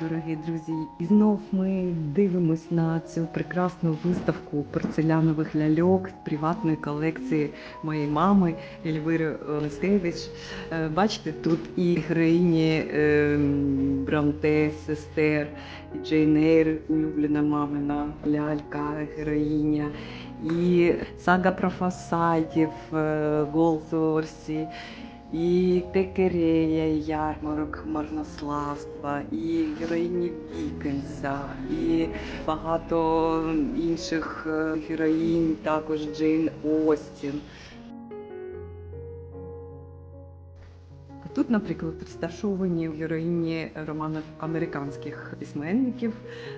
Дорогі друзі, і знов ми дивимось на цю прекрасну виставку порцелянових ляльок приватної колекції моєї мами Ельвири Олесевич. Е, Бачите, тут і героїні е, Бронте, сестер, і Джейн Ейр, улюблена мамина лялька, героїня, і сага про фасадів е, Голсворсі, і Текерея, і ярмарок марнославства, і героїні Дікенса, і багато інших е, героїнь, також Джейн Остін. Тут, наприклад, розташовані героїні романів американських письменників,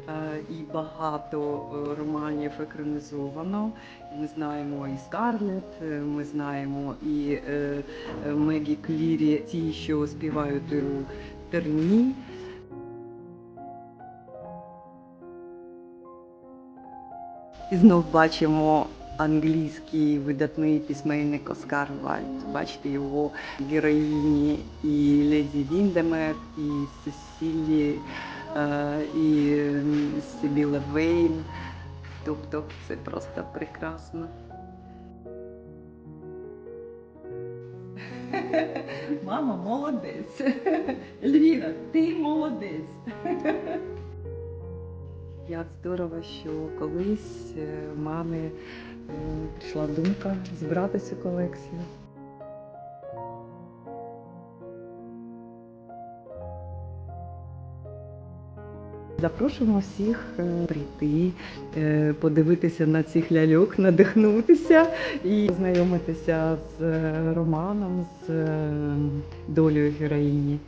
е, і багато е, романів екранізовано. Ми знаємо і Скарлет, е, ми знаємо і Мегі Клірі, ті, що співають у терні. І знов бачимо англійський видатний письменник Оскар Вальд. Бачите його героїні і Леді Віндемер, і Сесілі, е, і Сибіла Вейн. Тобто це просто прекрасно. Мама молодець. Ельвіра, ти молодець. Як здорово, що колись е, в мами е, прийшла думка зібрати цю колекцію. Запрошуємо всіх е, прийти, е, подивитися на цих ляльок, надихнутися і знайомитися з е, романом, з е, долею героїні.